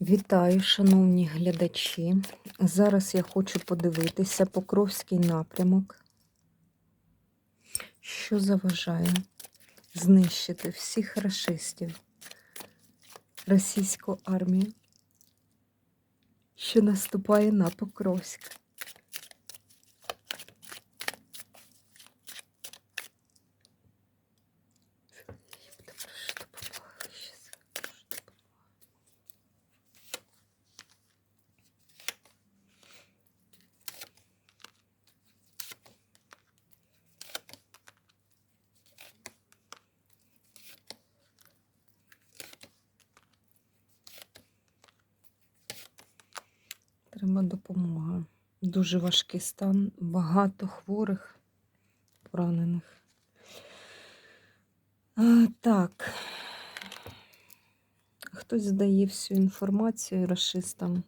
Вітаю, шановні глядачі. Зараз я хочу подивитися Покровський напрямок, що заважає знищити всіх рашистів російську армію, що наступає на Покровськ. Я буду прошу допомоги, щас, прошу допомоги. Треба допомога. Дуже важкий стан, багато хворих, поранених. А, так. Хтось здає всю інформацію расистам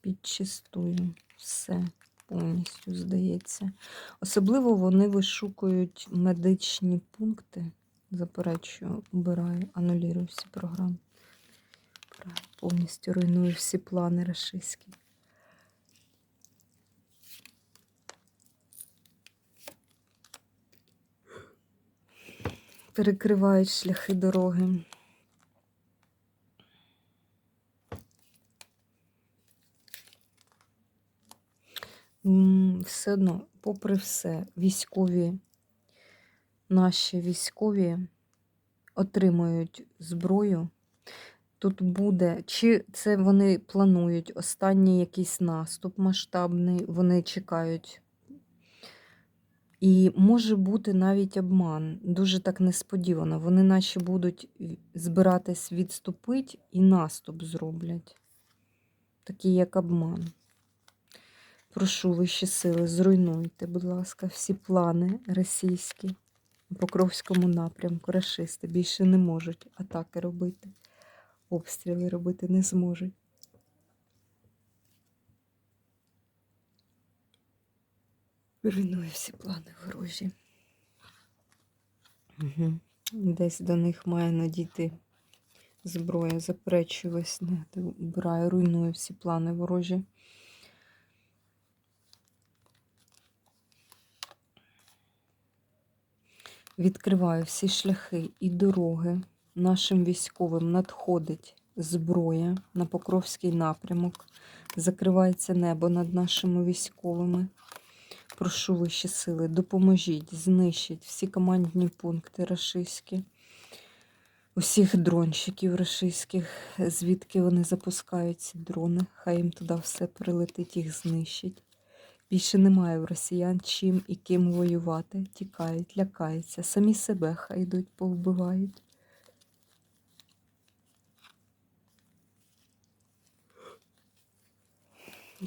підчистую. Все повністю здається. Особливо вони вишукують медичні пункти. Заперечую, убираю, анулюю всі програми. Повністю руйную всі плани рашистські. Перекривають шляхи дороги. Все одно, попри все, військові, наші військові отримують зброю. Тут буде, чи це вони планують останній якийсь наступ масштабний, вони чекають. І може бути навіть обман, дуже так несподівано. Вони наче будуть збиратись відступити і наступ зроблять. Такий як обман. Прошу вищі сили, зруйнуйте, будь ласка, всі плани російські у Покровському напрямку. Рашисти більше не можуть атаки робити, обстріли робити не зможуть. Руйнує всі плани ворожі. Угу. Десь до них має надійти зброя, заперечую весь не вбираю, руйнує всі плани ворожі. Відкриваю всі шляхи і дороги. Нашим військовим надходить зброя на Покровський напрямок. Закривається небо над нашими військовими. Прошу вищі сили, допоможіть, знищіть всі командні пункти рашистські, усіх дронщиків рашистських, звідки вони запускають ці дрони. Хай їм туди все прилетить, їх знищить. Більше немає в росіян чим і ким воювати. Тікають, лякаються, самі себе хай йдуть, повбивають.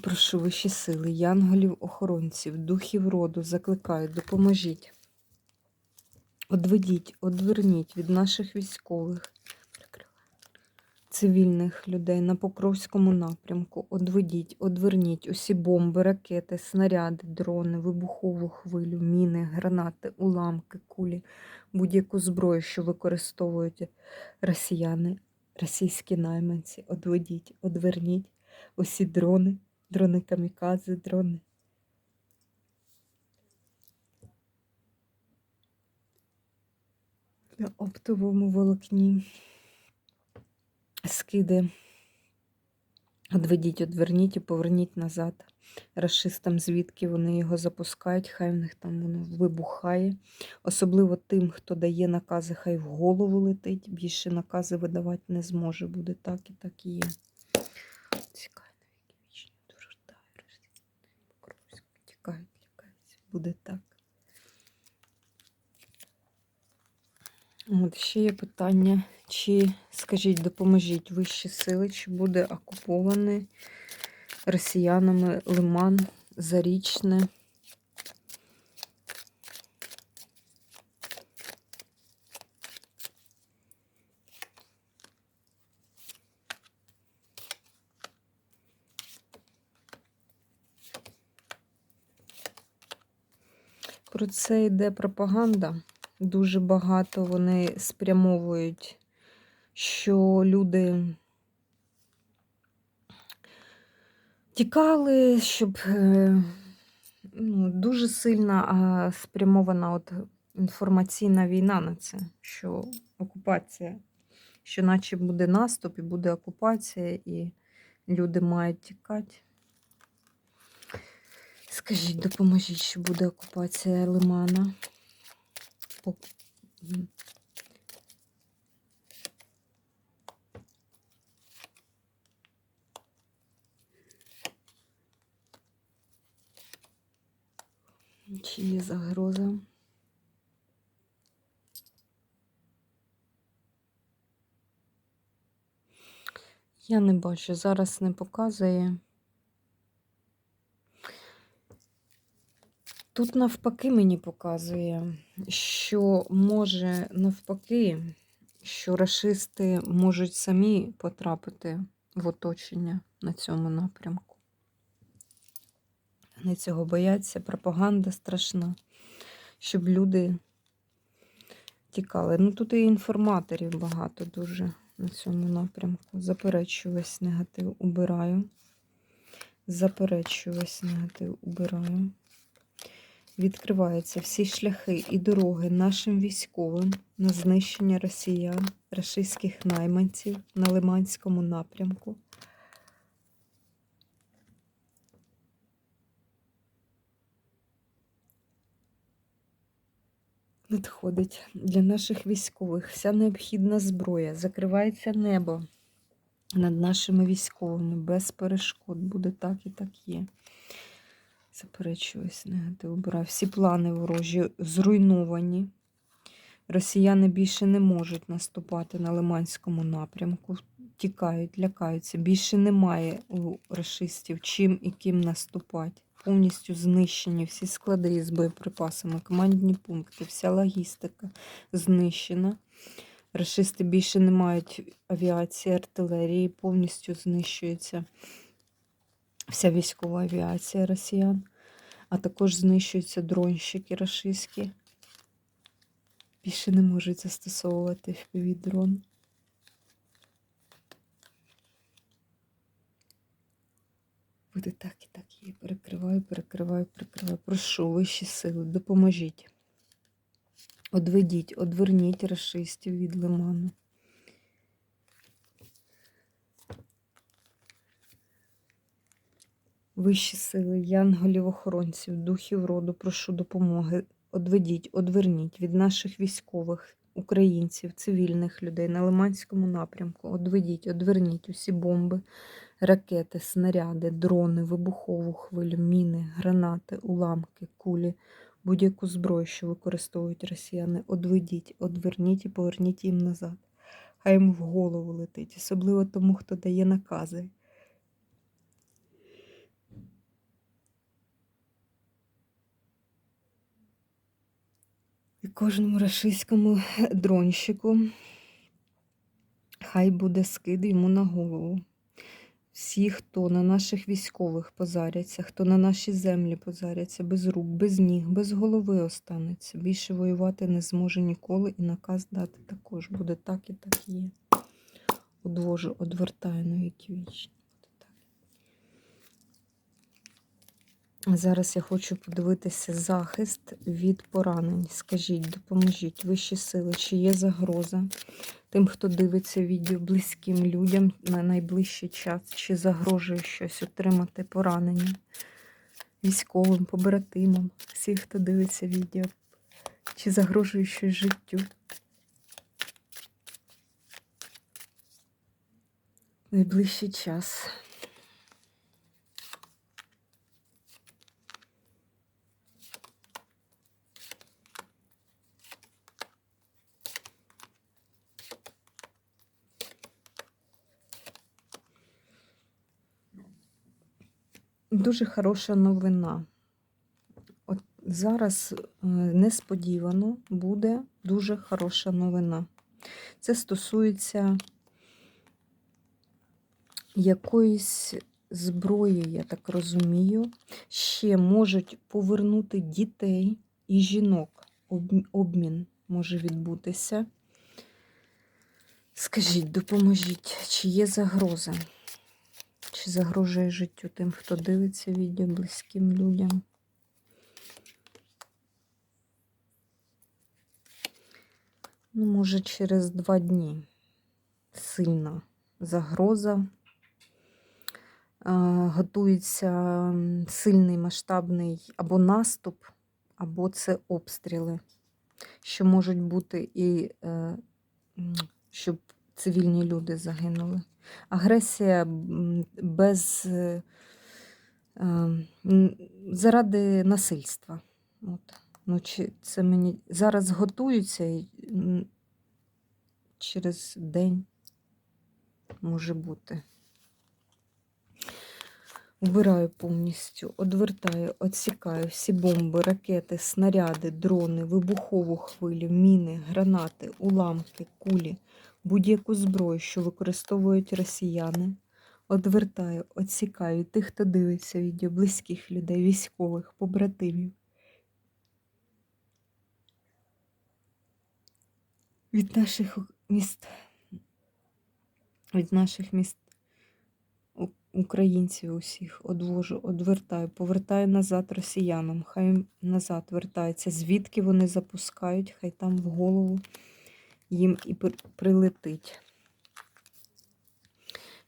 Прошу вищі сили, янголів, охоронців, духів роду, закликаю, допоможіть. Одведіть, одверніть від наших військових, цивільних людей на Покровському напрямку. Одведіть, одверніть усі бомби, ракети, снаряди, дрони, вибухову хвилю, міни, гранати, уламки, кулі, будь-яку зброю, що використовують росіяни, російські найманці. Одведіть, одверніть усі дрони, дрони камікадзе, дрони. На оптовому волокні. Скиди. Одведіть, одверніть і поверніть назад. Расистам, звідки вони його запускають, хай в них там воно вибухає. Особливо тим, хто дає накази, хай в голову летить. Більше накази видавати не зможе. Буде так і так і є. Тікай навіки вічні, дорождаю, Покровську. Тікають, лякаються. Буде так. От ще є питання, чи, скажіть, допоможіть вищі сили, чи буде окупований росіянами Лиман, Зарічне. Про це йде пропаганда. Дуже багато вони спрямовують, що люди тікали, щоб е, ну, дуже сильна спрямована от інформаційна війна на це, що окупація, що наче буде наступ і буде окупація, і люди мають тікати. Скажіть, допоможіть, що буде окупація Лимана. Чи є загроза? Я не бачу, зараз не показує. Тут навпаки мені показує, що може навпаки, що рашисти можуть самі потрапити в оточення на цьому напрямку. Вони цього бояться, пропаганда страшна, щоб люди тікали. Ну тут і інформаторів багато дуже на цьому напрямку. Заперечую весь негатив, убираю. Заперечую весь негатив, убираю. Відкриваються всі шляхи і дороги нашим військовим на знищення росіян, рашистських найманців на Лиманському напрямку. Надходить для наших військових вся необхідна зброя. Закривається небо над нашими військовими без перешкод. Буде так і так є. Заперечуюсь, негатив обираю. Всі плани ворожі зруйновані. Росіяни більше не можуть наступати на Лиманському напрямку. Тікають, лякаються. Більше немає у рашистів чим і ким наступати. Повністю знищені всі склади з боєприпасами, командні пункти, вся логістика знищена. Рашисти більше не мають авіації, артилерії, повністю знищується вся військова авіація росіян, а також знищуються дронщики рашистські. Більше не можуть застосовувати FPV-дрон. Буде так і так є. Перекриваю, перекриваю, перекриваю. Прошу вищі сили, допоможіть. Одведіть, одверніть расистів від лиману. Вищі сили, янголів-охоронців, духів роду, прошу допомоги. Одведіть, одверніть від наших військових, українців, цивільних людей на Лиманському напрямку. Одведіть, одверніть усі бомби, ракети, снаряди, дрони, вибухову хвилю, міни, гранати, уламки, кулі, будь-яку зброю, що використовують росіяни. Одведіть, одверніть і поверніть їм назад. Хай їм в голову летить, особливо тому, хто дає накази. І кожному рашистському дронщику хай буде скид йому на голову. Всі, хто на наших військових позаряться, хто на наші землі позаряться, без рук, без ніг, без голови останеться. Більше воювати не зможе ніколи і наказ дати також. Буде так і так є. Одвожу, одвертаю на віки вічні. Буде так. Зараз я хочу подивитися захист від поранень. Скажіть, допоможіть вищі сили, чи є загроза тим, хто дивиться відео близьким людям на найближчий час, чи загрожує щось отримати поранення військовим, побратимам, всі, хто дивиться відео, чи загрожує щось життю. Найближчий час. Дуже хороша новина. От зараз е, несподівано буде дуже хороша новина. Це стосується якоїсь зброї, я так розумію. Ще можуть повернути дітей і жінок. Обмін може відбутися. Скажіть, допоможіть, чи є загроза? Чи загрожує життю тим, хто дивиться відео близьким людям. Ну, може, через два дні сильна загроза. Готується сильний масштабний або наступ, або це обстріли, що можуть бути і е, щоб цивільні люди загинули. Агресія без е, е, заради насильства. От. Ну, чи це мені зараз готуються і через день може бути. Вбираю повністю, одвертаю, відсікаю всі бомби, ракети, снаряди, дрони, вибухову хвилю, міни, гранати, уламки, кулі, будь-яку зброю, що використовують росіяни. Одвертаю, відсікаю тих, хто дивиться відео, близьких людей, військових, побратимів. Від наших міст, від наших міст українців усіх одвожу, одвертаю, повертаю назад росіянам. Хай назад вертаються. Звідки вони запускають, хай там в голову їм і прилетить.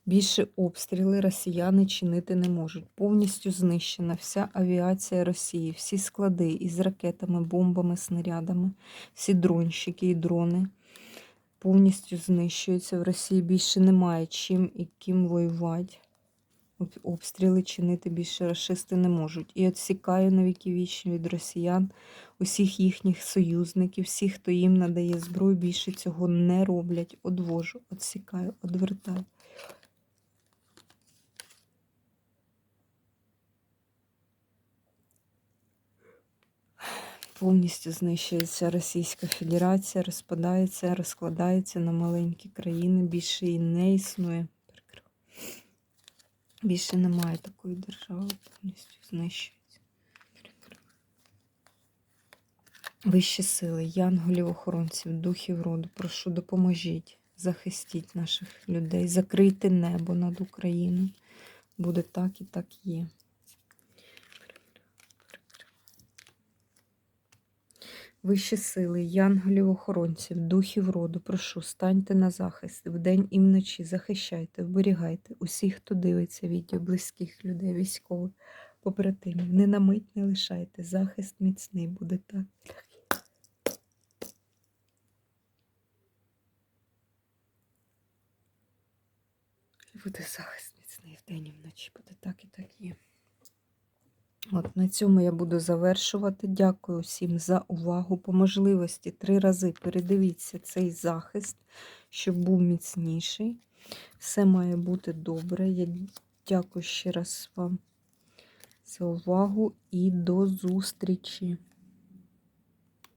Більше обстріли росіяни чинити не можуть. Повністю знищена вся авіація Росії, всі склади із ракетами, бомбами, снарядами, всі дронщики і дрони повністю знищуються. В Росії більше немає чим і ким воювати. Об- Обстріли чинити більше расисти не можуть. І відсікаю на віки вічні від росіян, усіх їхніх союзників, всіх, хто їм надає зброю, більше цього не роблять. Одвожу, відсікаю, одвертаю. Повністю знищується Російська Федерація, розпадається, розкладається на маленькі країни. Більше і не існує. Більше немає такої держави, повністю знищується. Вищі сили, янголів, охоронців, духів роду, прошу, допоможіть, захистіть наших людей, закрийте небо над Україною. Буде так і так є. Вищі сили, янголів, охоронців, духів роду, прошу, станьте на захист вдень і вночі, захищайте, вберігайте усіх, хто дивиться відео, близьких людей, військових, побратимів. Не на мить не лишайте, захист міцний буде так. Буде захист міцний вдень і вночі, буде так і так є. От на цьому я буду завершувати. Дякую всім за увагу. По можливості три рази передивіться цей захист, щоб був міцніший. Все має бути добре. Я дякую ще раз вам за увагу і до зустрічі!